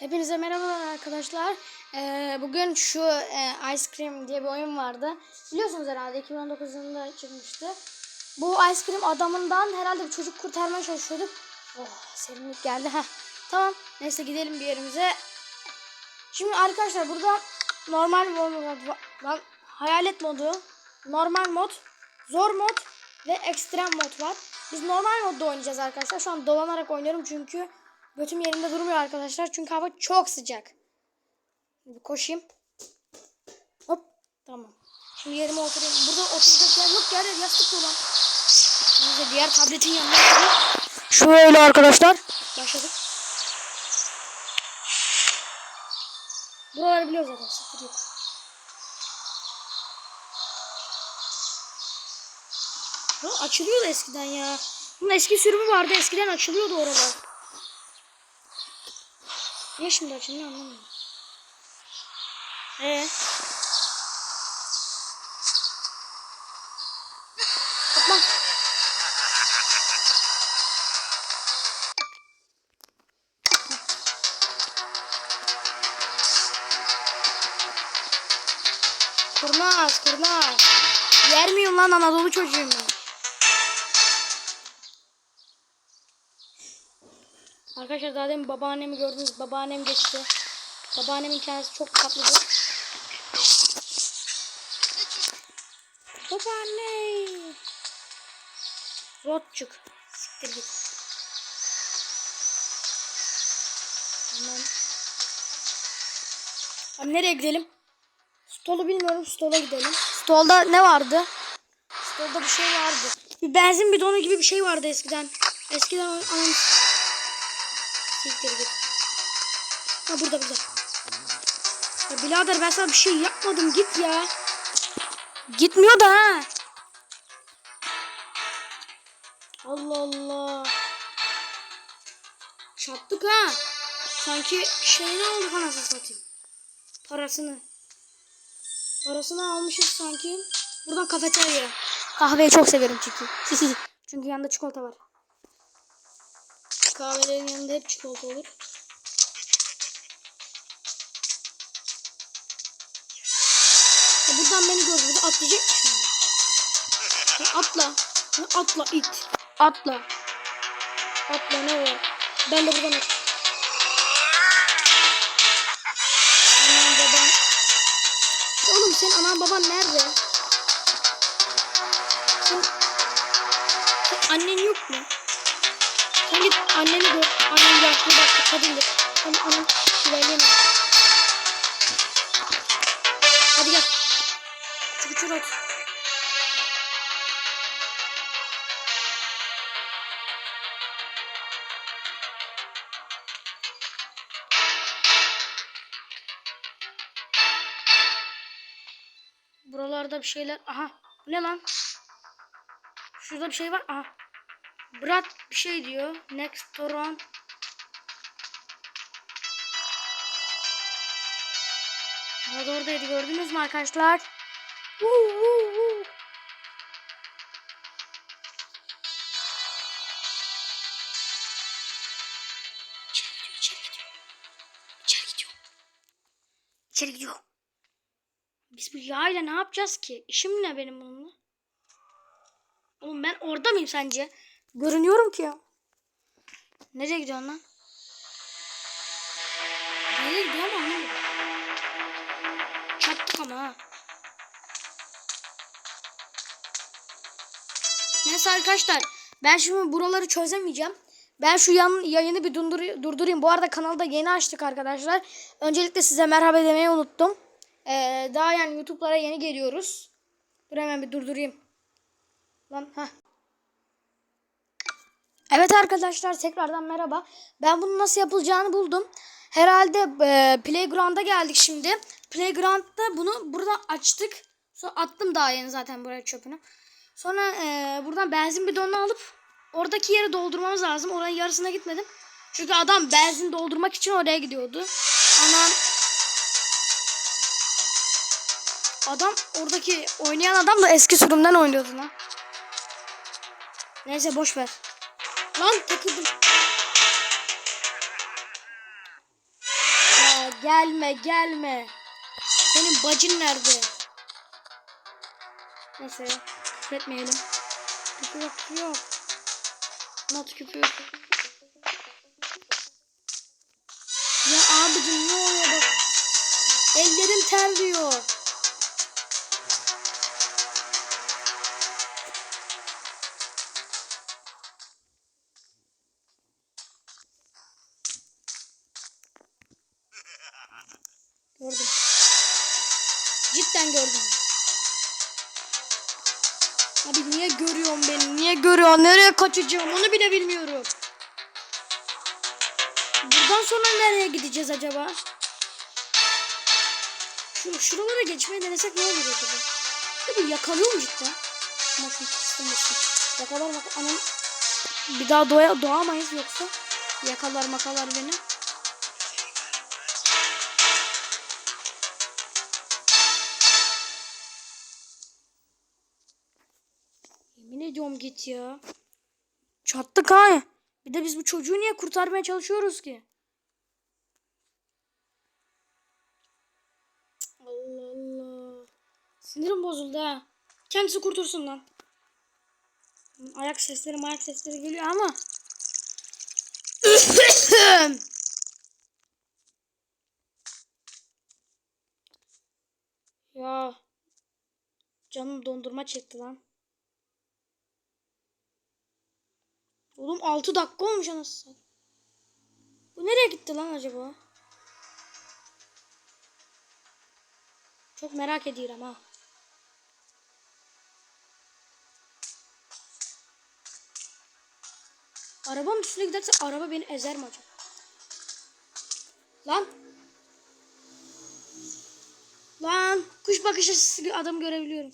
Hepinize merhabalar arkadaşlar. Ee, bugün şu e, Ice Cream diye bir oyun vardı. Biliyorsunuz herhalde 2019 yılında çıkmıştı. Bu Ice Cream adamından herhalde bir çocuk kurtarmaya çalışıyorduk. Oh serinlik geldi. Heh. Tamam neyse gidelim bir yerimize. Şimdi arkadaşlar burada normal mod var. Hayalet modu, normal mod, zor mod ve ekstrem mod var. Biz normal modda oynayacağız arkadaşlar. Şu an dolanarak oynuyorum çünkü götüm yerinde durmuyor arkadaşlar. Çünkü hava çok sıcak. Bir koşayım. Hop tamam. Şimdi yerime oturayım. Burada oturacak yer yok. Yer yastık dolu. Şimdi diğer tabletin yanına oturayım. Şöyle arkadaşlar. Başladık. Buraları biliyoruz zaten. Sıkıntı yok. Bu açılıyordu eskiden ya. Bunun eski sürümü vardı. Eskiden açılıyordu oralar. Niye şimdi açılmıyor anlamıyorum. Ee? Atla. Kurnaz, kurnaz. Yer miyim lan Anadolu çocuğuyum ben. Arkadaşlar daha demin babaannemi gördünüz. Babaannem geçti. Babaannemin kendisi çok tatlıdır. Babaanne. Rotçuk. Siktir git. Hemen. Abi nereye gidelim? Stolu bilmiyorum. Stola gidelim. Stolda ne vardı? Stolda bir şey vardı. Bir benzin bidonu gibi bir şey vardı eskiden. Eskiden anam Siktir git. Ha burada burada. Ya birader ben sana bir şey yapmadım git ya. Gitmiyor da ha. Allah Allah. Çattık ha. Sanki şeyini aldık anasını satayım. Parasını. Parasını almışız sanki. Buradan kafeterya. Kahveyi çok severim çünkü. çünkü yanında çikolata var. Kahvelerin yanında hep çikolata olur. Ya buradan beni gördü. Burada atlayacak mı şimdi? Ya atla. Ya atla it. Atla. Atla ne var? Ben de buradan at. Anam babam. Ya oğlum senin anan baban nerede? Sen, sen annen yok mu? Sen git anneni gör. Annen yaşlı başlı kadındır. Sen annen ilerleyemez. Hadi gel. Küçük küçük ot. Buralarda bir şeyler. Aha. Bu ne lan? Şurada bir şey var. Aha. Brad bir şey diyor. Next Toron. Evet oradaydı gördünüz mü arkadaşlar? Woo, woo, woo. İçeri gidiyor. Biz bu yağ ne yapacağız ki? İşim ne benim bununla? Oğlum ben orada mıyım sence? Görünüyorum ki. Nereye gidiyorsun lan? Nereye gidiyor ama anlamadım. Çattık ama ha. Neyse arkadaşlar. Ben şimdi buraları çözemeyeceğim. Ben şu yan, yayını bir dundur, durdurayım. Bu arada kanalda yeni açtık arkadaşlar. Öncelikle size merhaba demeyi unuttum. Ee, daha yani YouTube'lara yeni geliyoruz. Dur hemen bir durdurayım. Lan ha. Evet arkadaşlar tekrardan merhaba. Ben bunu nasıl yapılacağını buldum. Herhalde e, Playground'a geldik şimdi. Playground'da bunu burada açtık. Sonra attım daha yeni zaten buraya çöpünü. Sonra e, buradan benzin bidonunu alıp oradaki yeri doldurmamız lazım. Oranın yarısına gitmedim. Çünkü adam benzin doldurmak için oraya gidiyordu. Anam Adam oradaki oynayan adam da eski sürümden oynuyordu lan. Neyse boş ver. Lan takıldım. Gelme gelme. Senin bacın nerede? Neyse. Etmeyelim. Küfür yok. Not küfür. Ya abicim ne oluyor bak. Ellerim terliyor. Abi niye görüyorsun beni? Niye görüyorsun? Nereye kaçacağım? Onu bile bilmiyorum. Buradan sonra nereye gideceğiz acaba? Şu, şuralara geçmeye denesek ne olur acaba? Bu yakalıyor mu cidden? Ama şunu. Yakalar bak anam. Bir daha doğa, doğamayız yoksa. Yakalar makalar beni. Yemin ediyorum git ya. Çattık ha. Bir de biz bu çocuğu niye kurtarmaya çalışıyoruz ki? Allah Allah. Sinirim bozuldu ha. Kendisi kurtulsun lan. Ayak sesleri ayak sesleri geliyor ama. ya. Canım dondurma çekti lan. Oğlum 6 dakika olmuş anasını. Bu nereye gitti lan acaba? Çok merak ediyorum ha. Arabanın üstüne giderse araba beni ezer mi acaba? Lan. Lan. Kuş bakış açısı adam görebiliyorum.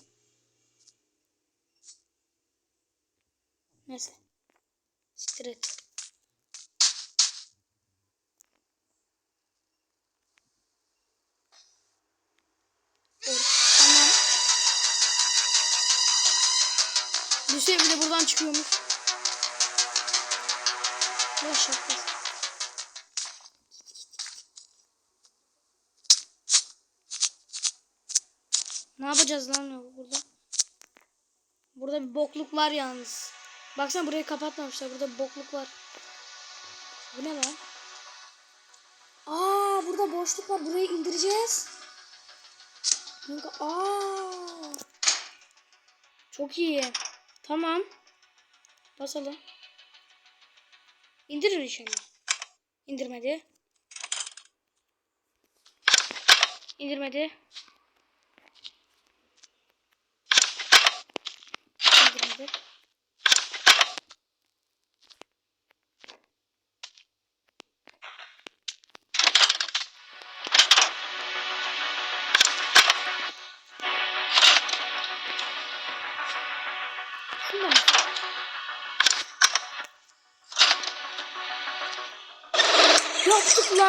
Neyse. Siktir et. Düşe bile buradan çıkıyormuş. Ne şakası. Ne yapacağız lan burada? Burada bir bokluk var yalnız. Baksana burayı kapatmamışlar. Burada bokluk var. Bu ne lan? Aa burada boşluk var. Burayı indireceğiz. Aa. Çok iyi. Tamam. Basalım. İndirir inşallah. İndirmedi. İndirmedi.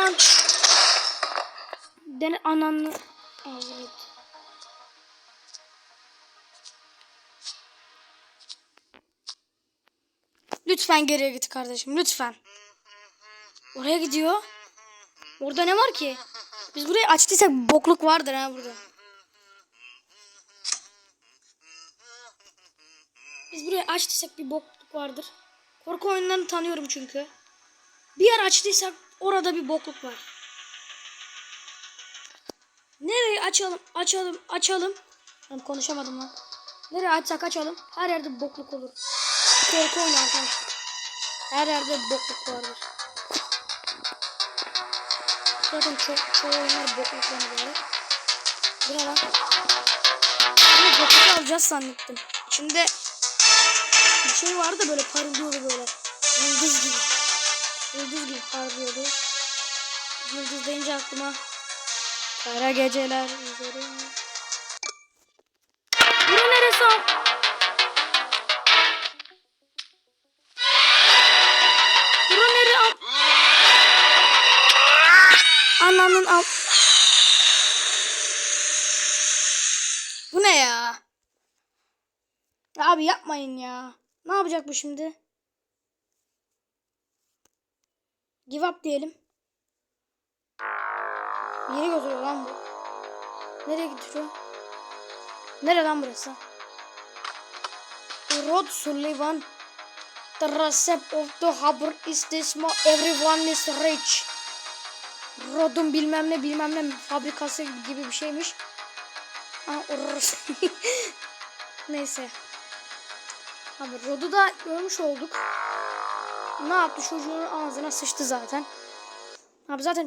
Lan. Dene ananı. Evet. Lütfen geriye git kardeşim lütfen. Oraya gidiyor. Orada ne var ki? Biz burayı açtıysak bokluk vardır ha burada. Biz burayı açtıysak bir bokluk vardır. Korku oyunlarını tanıyorum çünkü. Bir yer açtıysak orada bir bokluk var. Nereyi açalım, açalım, açalım. Ben konuşamadım lan. Nereye açsak açalım. Her yerde bokluk olur. Korku oyunu arkadaşlar. Her yerde bokluk vardır. Zaten ço çoğu oyunlar bokluklarına göre. Bu lan? Bunu bokluk alacağız zannettim. İçinde bir şey vardı böyle parlıyordu böyle. Yıldız gibi. Yıldız gibi parlıyordu. Yıldız deyince aklıma kara geceler üzerine. Bura neresi am? Bura nere am? Ananın am. Bu ne? Ya Abi yapmayın ya. Ne yapacak bu şimdi? Give up diyelim. Yere götürüyor lan bu. Nereye götürüyor? Nere lan burası? Rod Sullivan. The recipe of the harbor is this mo everyone is rich. Rod'un bilmem ne bilmem ne fabrikası gibi bir şeymiş. Orası. Neyse. Abi Rod'u da görmüş olduk. Ne yaptı çocuğun ağzına sıçtı zaten. Abi zaten çok